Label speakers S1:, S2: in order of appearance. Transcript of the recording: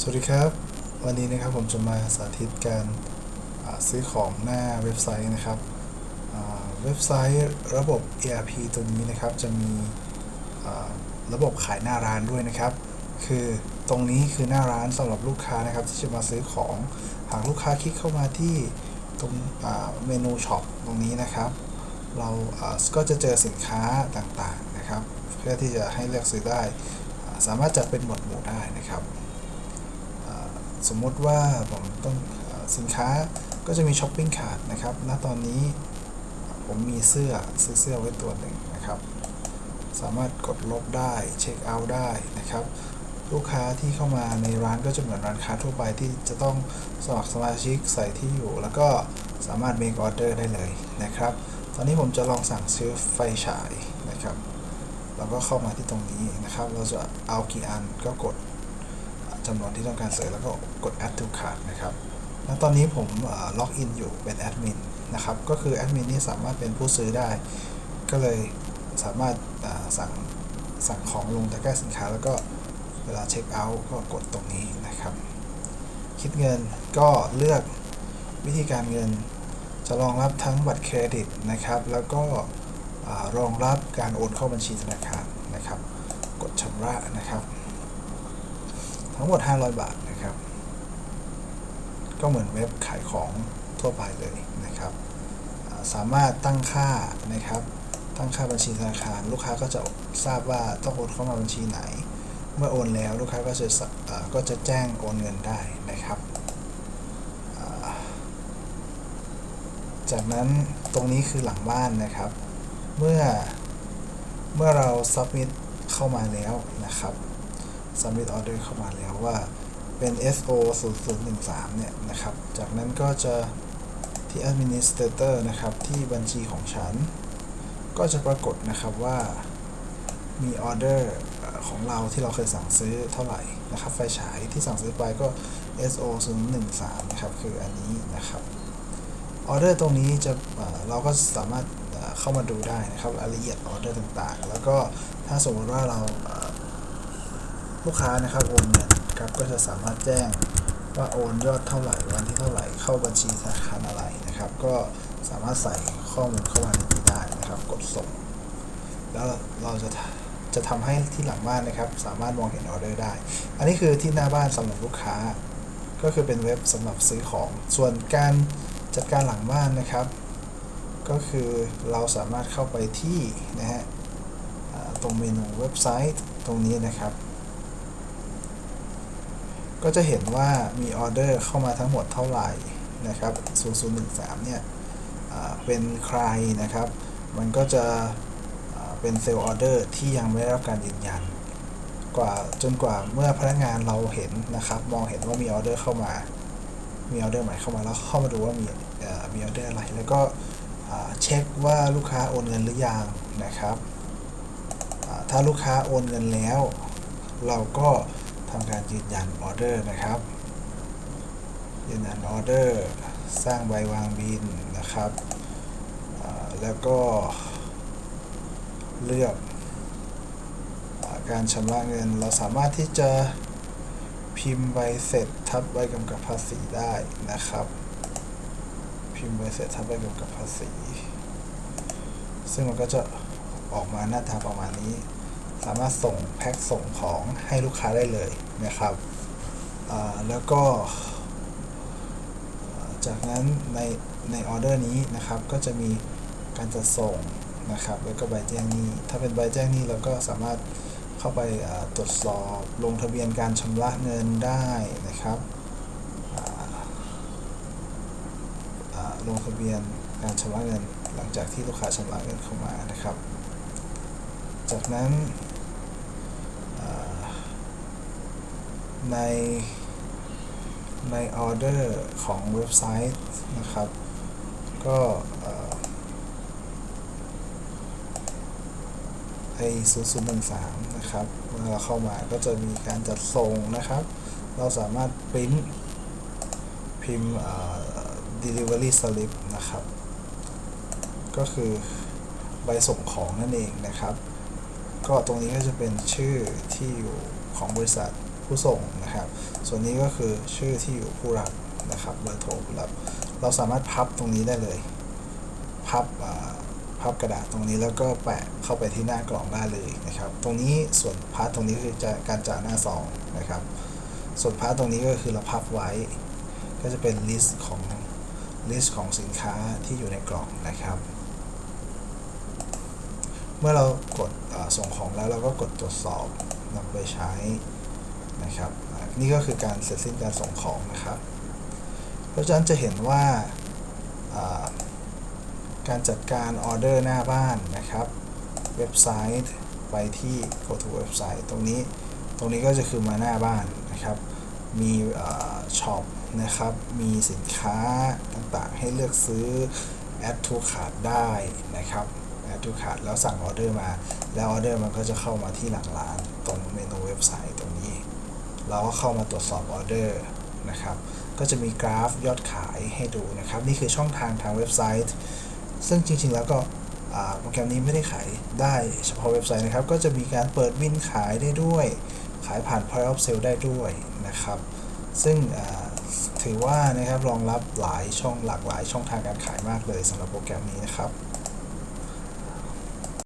S1: สวัสดีครับ วันนี้นะครับผมจะมาสาธิตการซื้อของหน้าเว็บไซต์นะครับเว็บไซต์ระบบ ERP ตัวนี้นะครับจะมีระบบขายหน้าร้านด้วยนะครับ คือตรงนี้คือหน้าร้านสำหรับลูกค้านะครับ ที่จะมาซื้อของหากลูกค้าคลิกเข้ามาที่ตรงเมนูช็อปตรงนี้นะครับ เราก็จะเจอสินค้าต่างๆนะครับ เพื่อที่จะให้เลือกซื้อได้ สามารถจัดเป็นหมวดหมู่ได้นะครับ สมมติว่าผมต้องสินค้าก็จะมีช้อปปิ้งคาร์ดนะครับ ณ ตอนนี้ผมมีเสื้อซื้อเสื้อไว้ตัวหนึ่งนะครับ สามารถกดลบได้เช็คเอาท์ได้นะครับ ลูกค้าที่เข้ามาในร้านก็จะเหมือนร้านค้าทั่วไปที่จะต้องสมัครสมาชิกใส่ที่อยู่ แล้วก็สามารถ make order ได้เลยนะครับ ตอนนี้ผมจะลองสั่งซื้อไฟฉายนะครับเราก็เข้ามาที่ตรงนี้นะครับ เราจะเอากี่อันก็กด จำนวนที่ต้องการเสริมแล้วก็กด add to cart นะครับณตอนนี้ผมล็อกอินอยู่เป็นแอดมินนะครับ ก็คือแอดมินนี่สามารถเป็นผู้ซื้อได้ ก็เลยสามารถสั่งสั่งของลงตะกร้าสินค้า แล้วก็เวลาเช็คเอาท์ก็กดตรงนี้นะครับ คิดเงินก็เลือกวิธีการเงินจะรองรับทั้งบัตรเครดิตนะครับ แล้วก็รองรับการโอนเข้าบัญชีธนาคารนะครับ กดชำระนะครับ ทั้งหมด 500 บาทนะครับ ก็เหมือนเว็บขายของทั่วไปเลยนะครับ สามารถตั้งค่านะครับ ตั้งค่าบัญชีธนาคาร ลูกค้าก็จะทราบว่าต้องโอนเข้ามาบัญชีไหน เมื่อโอนแล้วลูกค้าก็จะก็จะแจ้งโอนเงินได้นะครับจากนั้นตรงนี้คือหลังบ้านนะครับ เมื่อเมื่อเรา submit เข้ามาแล้วนะครับ submit order เข้ามาแล้วว่าเป็น SO 0013เนี่ยนะครับ จากนั้นก็จะที่ administrator นะครับ ที่บัญชีของฉัน ก็จะปรากฏนะครับว่ามีออเดอร์ของเราที่เราเคยสั่งซื้อเท่าไหร่นะครับ ไฟฉายที่สั่งซื้อไปก็ SO 013นะครับ คืออันนี้นะครับออเดอร์ตรงนี้จะเราก็สามารถเข้ามาดูได้นะครับรายละเอียดออเดอร์ต่างๆ แล้วก็ถ้าสมมติว่าเรา ลูกค้านะครับโอนเงินครับก็จะสามารถแจ้งว่าโอนยอดเท่าไหร่วันที่เท่าไหร่เข้าบัญชีธนาคารอะไรนะครับ ก็สามารถใส่ข้อมูลเข้ามาในนี้ได้นะครับ กดส่ง แล้วเราจะจะทำให้ที่หลังบ้านนะครับ สามารถมองเห็นออเดอร์ได้ อันนี้คือที่หน้าบ้านสำหรับลูกค้า ก็คือเป็นเว็บสำหรับซื้อของ ส่วนการจัดการหลังบ้านนะครับ ก็คือเราสามารถเข้าไปที่นะฮะตรงเมนูเว็บไซต์ตรงนี้นะครับ ก็จะเห็นว่ามีออเดอร์เข้ามาทั้งหมดเท่าไหร่นะครับ0013เนี่ยเป็นใครนะครับ มันก็จะเป็นเซลล์ออเดอร์ที่ยังไม่ได้รับการยืนยัน กว่าจนกว่าเมื่อพนักงานเราเห็นนะครับ มองเห็นว่ามีออเดอร์เข้ามา มีออเดอร์ใหม่เข้ามาแล้วเข้ามาดูว่ามีมีออเดอร์อะไร แล้วก็เช็คว่าลูกค้าโอนเงินหรือยังนะครับ ถ้าลูกค้าโอนเงินแล้ว เราก็ ทำการยืนยันออเดอร์นะครับ ยืนยันออเดอร์สร้างใบวางบินนะครับ แล้วก็เลือกอการชำระเงิน เราสามารถที่จะพิมพ์ใบเสร็จทับใบกำกับภาษีได้นะครับ พิมพ์ใบเสร็จทับใบกำกับภาษี ซึ่งมันก็จะออกมาหน้าตาประมาณนี้ สามารถส่งแพ็คส่งของให้ลูกค้าได้เลยนะครับ แล้วก็ จากนั้นในในออเดอร์นี้นะครับ ก็จะมีการจัดส่งนะครับ แล้วก็ใบแจ้งหนี้ ถ้าเป็นใบแจ้งหนี้เราก็สามารถเข้าไปตรวจสอบลงทะเบียนการชำระเงินได้นะครับลงทะเบียนการชำระเงินหลังจากที่ลูกค้าชำระเงินเข้ามานะครับ จากนั้นอ่า ในในออเดอร์ของเว็บไซต์นะครับ ก็ไอศูนย์ศูนย์หนึ่งสามนะครับเมื่อเราเข้ามาก็จะมีการจัดส่งนะครับ เราสามารถปริ้นพิมพ์เอ่อ delivery slip นะครับ ก็คือใบส่งของนั่นเองนะครับ ก็ตรงนี้ก็จะเป็นชื่อที่อยู่ของบริษัท ผู้ส่งนะครับ ส่วนนี้ก็คือชื่อที่อยู่ผู้รับนะครับเบอร์โทรผู้รับ เราสามารถพับตรงนี้ได้เลย พับพับกระดาษตรงนี้แล้วก็แปะเข้าไปที่หน้ากล่องได้เลยนะครับ ตรงนี้ส่วนพาร์ทตรงนี้คือจะการจ่าหน้าซองนะครับ ส่วนพาร์ทตรงนี้ก็คือเราพับไว้ ก็จะเป็นลิสต์ของลิสต์ของสินค้าที่อยู่ในกล่องนะครับ เมื่อเรากดส่งของแล้วเราก็กดตรวจสอบนำไปใช้ นะครับ นี่ก็คือการเสร็จสิ้นการส่งของนะครับ เพราะฉะนั้นจะเห็นว่าการจัดการออเดอร์หน้าบ้านนะครับ เว็บไซต์ไปที่ go to เว็บไซต์ตรงนี้ ตรงนี้ก็จะคือมาหน้าบ้านนะครับ มีช็อปนะครับ มีสินค้าต่างๆ ให้เลือกซื้อ add to cart ได้นะครับ add to cart แล้วสั่งออเดอร์มา แล้วออเดอร์มันก็จะเข้ามาที่หลังร้านตรงเมนูเว็บไซต์ เราก็เข้ามาตรวจสอบออเดอร์นะครับก็จะมีกราฟยอดขายให้ดูนะครับ นี่คือช่องทางทางเว็บไซต์ ซึ่งจริงๆ แล้วก็โปรแกรมนี้ไม่ได้ขายได้เฉพาะเว็บไซต์นะครับ ก็จะมีการเปิดบินขายได้ด้วย ขายผ่าน Point of Sale ได้ด้วยนะครับ ซึ่งถือว่านะครับรองรับหลายช่องหลากหลายช่องทางการขายมากเลยสำหรับโปรแกรมนี้นะครับ